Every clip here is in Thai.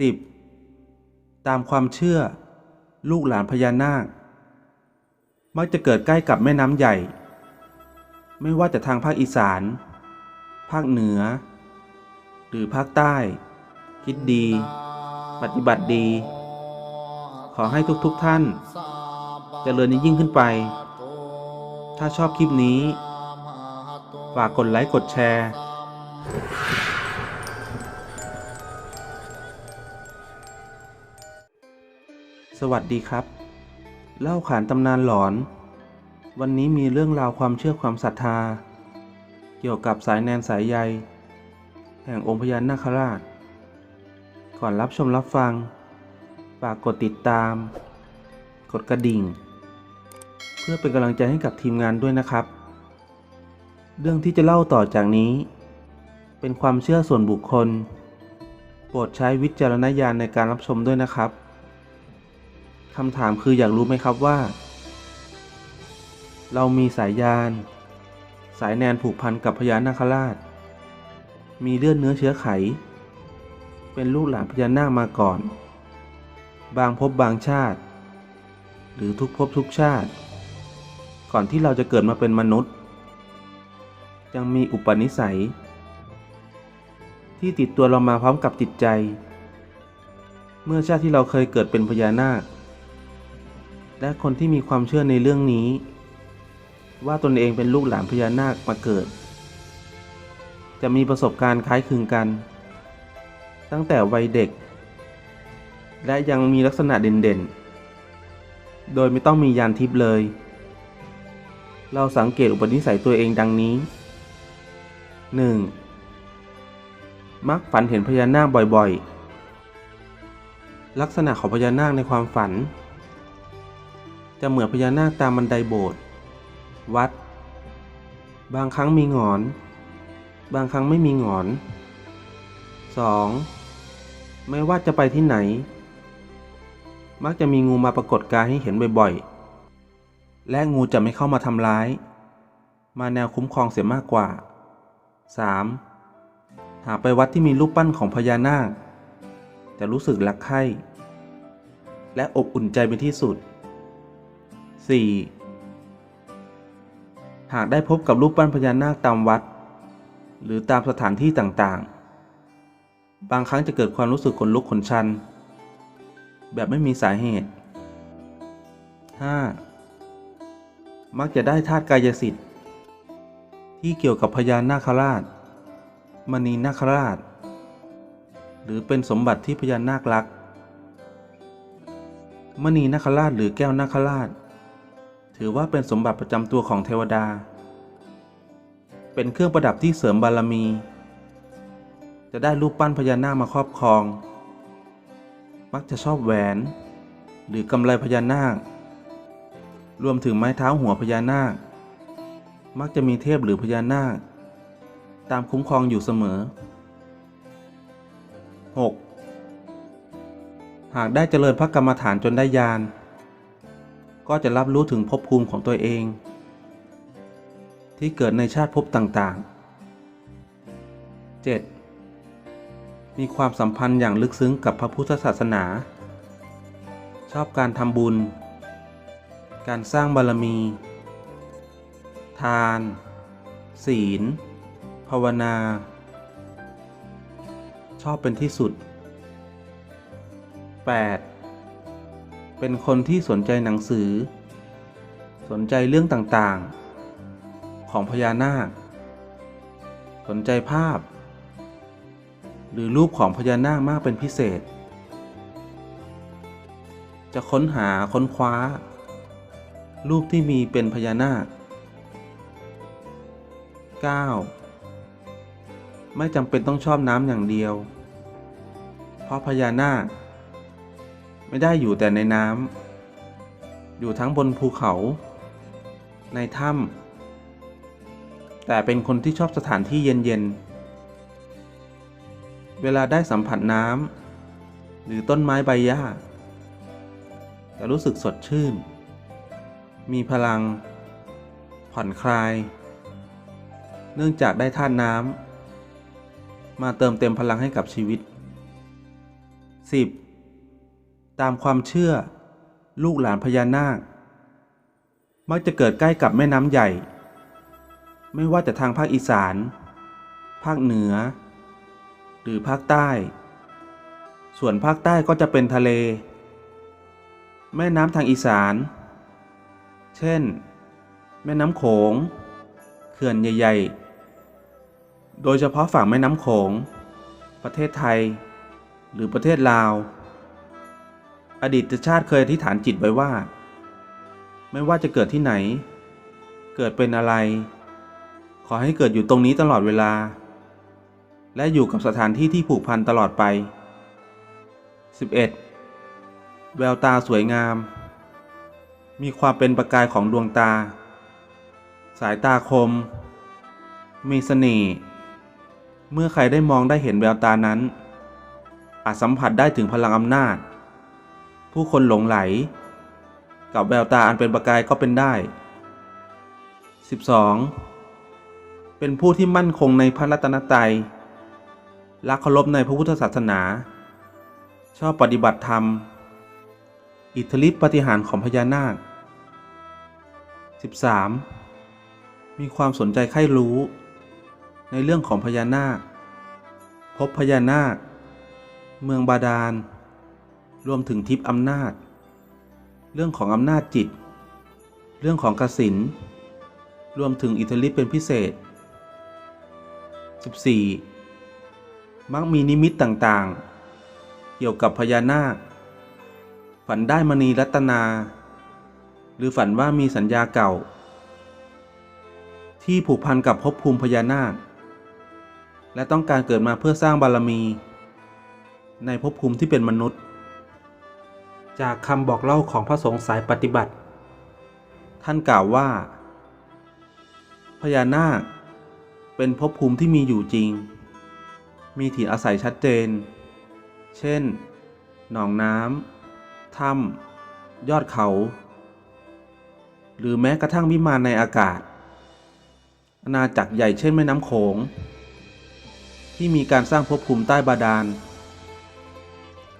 10. ตามความเชื่อ ลูกหลานพญานาค มักจะเกิดใกล้กับแม่น้ำใหญ่ ไม่ว่าจะทางภาคอีสาน ภาคเหนือ หรือภาคใต้ คิดดี ปฏิบัติดี ขอให้ทุกๆทท่านเจริญยิ่งขึ้นไป ถ้าชอบคลิปนี้ ฝากกดไลค์ กดแชร์ สวัสดีครับ เล่าขานตำนานหลอน วันนี้มีเรื่องราวความเชื่อความศรัทธา เกี่ยวกับสายแนนสายใย แห่งองค์พญานาคราช ก่อนรับชมรับฟังฝากกดติดตาม กดกระดิ่ง เพื่อเป็นกำลังใจให้กับทีมงานด้วยนะครับ เรื่องที่จะเล่าต่อจากนี้ เป็นความเชื่อส่วนบุคคล โปรดใช้วิจารณญาณในการรับชมด้วยนะครับ คำถามคืออยากรู้ไหมครับว่า เรามีสายยาน สายแนนผูกพันกับพญานาคราช มีเลือดเนื้อเชื้อไข เป็นลูกหลานพญานาคมาก่อน บางพบบางชาติ หรือทุกภพทุกชาติ ก่อนที่เราจะเกิดมาเป็นมนุษย์ ยังมีอุปนิสัย ที่ติดตัวเรามาพร้อมกับจิตใจ เมื่อชาติที่เราเคยเกิดเป็นพญานาค และคนที่มีความเชื่อในเรื่องนี้ ว่าตนเองเป็นลูกหลานพญานาคมาเกิด จะมีประสบการณ์คล้ายคลึงกัน ตั้งแต่วัยเด็ก และยังมีลักษณะเด่นๆ โดยไม่ต้องมียานทิพย์เลย เราสังเกตอุปนิสัยตัวเองดังนี้ 1. มักฝันเห็นพญานาคบ่อยๆ ลักษณะของพญานาคในความฝัน จะเหมือนพญานาคตามบันไดโบสถ์วัด บางครั้งมีหงอน บางครั้งไม่มีหงอน 2. ไม่ว่าจะไปที่ไหน มักจะมีงูมาปรากฏกายให้เห็นบ่อยๆ และงูจะไม่เข้ามาทำร้าย มาแนวคุ้มครองเสียมากกว่า 3. หากไปวัดที่มีรูปปั้นของพญานาค จะรู้สึกรักใคร่และอบอุ่นใจเป็นที่สุด 4. หากได้พบกับรูปปั้นพญานาคตามวัด หรือตามสถานที่ต่างๆ บางครั้งจะเกิดความรู้สึกขนลุกขนชัน แบบไม่มีสาเหตุ 5. มักจะได้ธาตุกายสิทธิ์ ที่เกี่ยวกับพญานาคราช มณีนาคราช หรือเป็นสมบัติที่พญานาครักมณีนาคราชหรือแก้วนาคราช ถือว่าเป็นสมบัติประจำตัวของเทวดา เป็นเครื่องประดับที่เสริมบารมี จะได้รูปปั้นพญานาคมาครอบครอง มักจะชอบแหวน หรือกำไลพญานาค รวมถึงไม้เท้าหัวพญานาค มักจะมีเทพหรือพญานาค ตามคุ้มครองอยู่เสมอ 6. หากได้เจริญพระกรรมฐานจนได้ญาณ ก็จะรับรู้ถึงภพภูมิของตัวเอง ที่เกิดในชาติภพต่างๆ 7. มีความสัมพันธ์อย่างลึกซึ้งกับพระพุทธศาสนา ชอบการทำบุญ การสร้างบารมี ทาน ศีล ภาวนา ชอบเป็นที่สุด 8. เป็นคนที่สนใจหนังสือ สนใจเรื่องต่างๆ ของพญานาค สนใจภาพ หรือรูปของพญานาคมากเป็นพิเศษ จะค้นหาค้นคว้า รูปที่มีเป็นพญานาค 9. ไม่จำเป็นต้องชอบน้ำอย่างเดียว เพราะพญานาค ไม่ได้อยู่แต่ในน้ำอยู่ทั้งบนภูเขา ในถ้ำแต่เป็นคนที่ชอบสถานที่เย็นๆ เวลาได้สัมผัสน้ำหรือต้นไม้ใบหญ้าจะรู้สึกสดชื่น มีพลัง ผ่อนคลาย เนื่องจากได้ธาตุน้ำมาเติมเต็มพลังให้กับชีวิต 10. ตามความเชื่อ ลูกหลานพญานาค มักจะเกิดใกล้กับแม่น้ำใหญ่ ไม่ว่าจะทางภาคอีสาน ภาคเหนือ หรือภาคใต้ ส่วนภาคใต้ก็จะเป็นทะเล แม่น้ำทางอีสาน เช่น แม่น้ำโขง เขื่อนใหญ่ ๆ โดยเฉพาะฝั่งแม่น้ำโขง ประเทศไทย หรือประเทศลาว อดีตชาติเคยอธิษฐานจิตไว้ว่า ไม่ว่าจะเกิดที่ไหน เกิดเป็นอะไร ขอให้เกิดอยู่ตรงนี้ตลอดเวลา และอยู่กับสถานที่ที่ผูกพันตลอดไป 11. แววตาสวยงาม มีความเป็นประกายของดวงตา สายตาคม มีเสน่ห์เมื่อใครได้มองได้เห็นแววตานั้น อาจสัมผัสได้ถึงพลังอำนาจ ผู้คนหลงไหล กับแววตาอันเป็นประกายก็เป็นได้ 12. เป็นผู้ที่มั่นคงในพระรัตนตรัยรักเคารพในพระพุทธศาสนา ชอบปฏิบัติธรรม อิทธิฤทธิปฏิหารของพญานาค 13. มีความสนใจใคร่รู้ ในเรื่องของพญานาค พบพญานาค เมืองบาดาล รวมถึงทิพย์อำนาจ เรื่องของอำนาจจิต เรื่องของกสินรวมถึงอิทธิฤทธิ์เป็นพิเศษ 14. มักมีนิมิตต่างๆ เกี่ยวกับพญานาค ฝันได้มณีรัตนา หรือฝันว่ามีสัญญาเก่า ที่ผูกพันกับภพภูมิพญานาค และต้องการเกิดมาเพื่อสร้างบารมี ในภพภูมิที่เป็นมนุษย์ จากคำบอกเล่าของพระสงฆ์สายปฏิบัติ ท่านกล่าวว่า พญานาค เป็นภพภูมิที่มีอยู่จริง มีถิ่นอาศัยชัดเจน เช่น หนองน้ำถ้ำยอดเขา หรือแม้กระทั่งวิมานในอากาศอาณาจักรใหญ่เช่นแม่น้ำโขง ที่มีการสร้างภพภูมิใต้บาดาล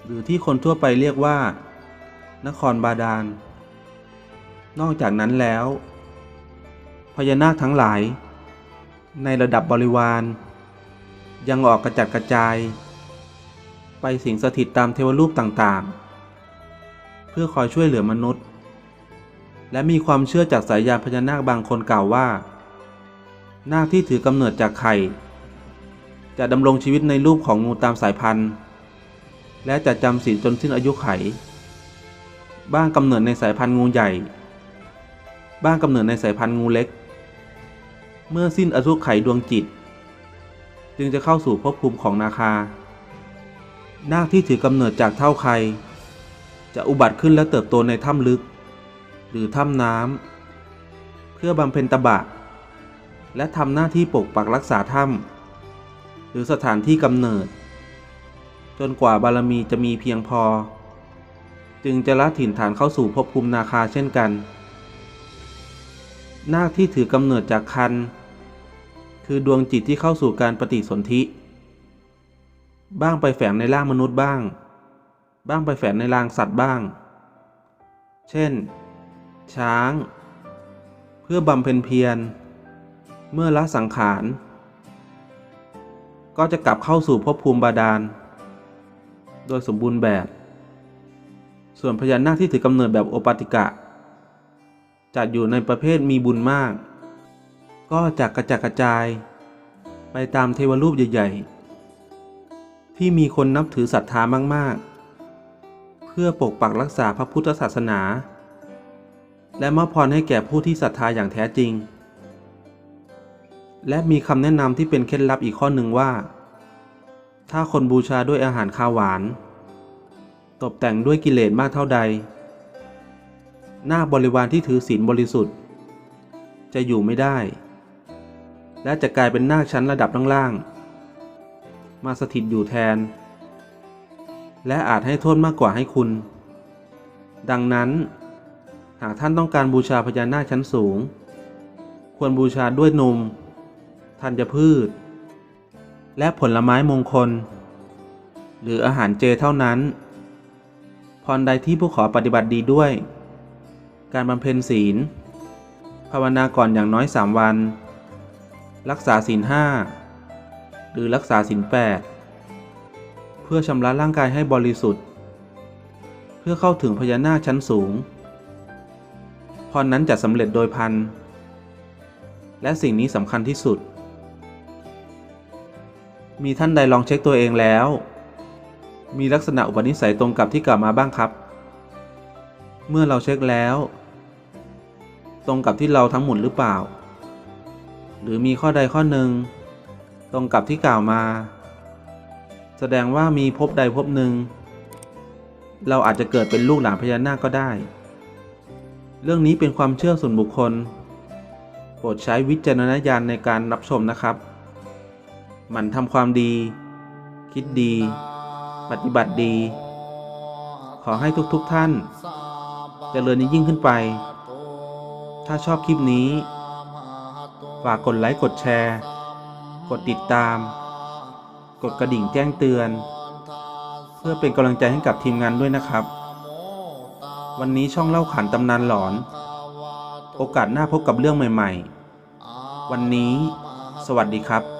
หรือที่คนทั่วไปเรียกว่า นครบาดาล นอกจากนั้นแล้ว พญานาคทั้งหลาย ในระดับบริวาร ยังออกกระจัดกระจาย ไปสิงสถิตตามเทวรูปต่างๆ เพื่อคอยช่วยเหลือมนุษย์ และมีความเชื่อจากสายยานพญานาคบางคนกล่าวว่า นาคที่ถือกำเนิดจากไข่จะดำรงชีวิตในรูปของงูตามสายพันธุ์ และจะจำศีลจนสิ้นอายุไข บ้างกำเนิดในสายพันธุ์งูใหญ่ บ้างกำเนิดในสายพันธุ์งูเล็ก เมื่อสิ้นอายุไขดวงจิต จึงจะเข้าสู่ภพภูมิของนาคา นาคที่ถือกำเนิดจากเท่าไข่จะอุบัติขึ้นและเติบโตในถ้ำลึก หรือถ้ำน้ำเพื่อบำเพ็ญตบะ และทำหน้าที่ปกปักรักษาถ้ำหรือสถานที่กำเนิด จนกว่าบารมีจะมีเพียงพอ จึงจะละถิ่นฐานเข้าสู่ภพภูมินาคาเช่นกัน นาคที่ถือกำเนิดจากคัน คือดวงจิตที่เข้าสู่การปฏิสนธิ บ้างไปแฝงในร่างมนุษย์บ้าง บ้างไปแฝงในร่างสัตว์บ้าง เช่น ช้าง เพื่อบำเพ็ญเพียร เมื่อละสังขาร ก็จะกลับเข้าสู่ภพภูมิบาดาล โดยสมบูรณ์แบบ ส่วนพญานาคที่ถือกำเนิดแบบโอปติกะ จัดอยู่ในประเภทมีบุญมาก ก็จะกระจัดกระจาย ไปตามเทวรูปใหญ่ ๆ ที่มีคนนับถือศรัทธามาก ๆ เพื่อปกปักรักษาพระพุทธศาสนา และมอบพรให้แก่ผู้ที่ศรัทธาอย่างแท้จริง และมีคำแนะนำที่เป็นเคล็ดลับอีกข้อหนึ่งว่า ถ้าคนบูชาด้วยอาหารคาวหวาน ตกแต่งด้วยกิเลสมากเท่าใด หน้าคบริวารที่ถือศีลบริสุทธิ์ จะอยู่ไม่ได้ และจะกลายเป็นนาคชั้นระดับล่างๆมาสถิตอยู่แทน และอาจให้โทษมากกว่าให้คุณ ดังนั้น หากท่านต้องการบูชาพญานาคชั้นสูง ควรบูชาด้วยนมธัญพืช และผลไม้มงคล หรืออาหารเจเท่านั้น พรใดที่ผู้ขอปฏิบัติดีด้วย การบำเพ็ญศีล ภาวนาก่อนอย่างน้อยสามวัน รักษาศีลห้าหรือรักษาศีลแปดเพื่อชำระร่างกายให้บริสุทธิ์ เพื่อเข้าถึงพญานาคชั้นสูง พรนั้นจะสำเร็จโดยพัน และสิ่งนี้สำคัญที่สุด มีท่านใดลองเช็คตัวเองแล้ว มีลักษณะอุปนิสัยตรงกับที่กล่าวมาบ้างครับ เมื่อเราเช็คแล้ว ตรงกับที่เราทั้งหมดหรือเปล่า หรือมีข้อใดข้อหนึ่ง ตรงกับที่กล่าวมา แสดงว่ามีภพใดภพหนึ่ง เราอาจจะเกิดเป็นลูกหลานพญานาคก็ได้ เรื่องนี้เป็นความเชื่อส่วนบุคคล โปรดใช้วิจารณญาณในการรับชมนะครับ หมั่นทำความดี คิดดี ปฏิบัติดี ขอให้ทุกๆทท่านเจริญยิ่งขึ้นไป ถ้าชอบคลิปนี้ ฝากกดไลค์กดแชร์ กดติดตาม กดกระดิ่งแจ้งเตือน เพื่อเป็นกำลังใจให้กับทีมงานด้วยนะครับ วันนี้ช่องเล่าขานตำนานหลอน โอกาสหน้าพบกับเรื่องใหม่ ๆ วันนี้ สวัสดีครับ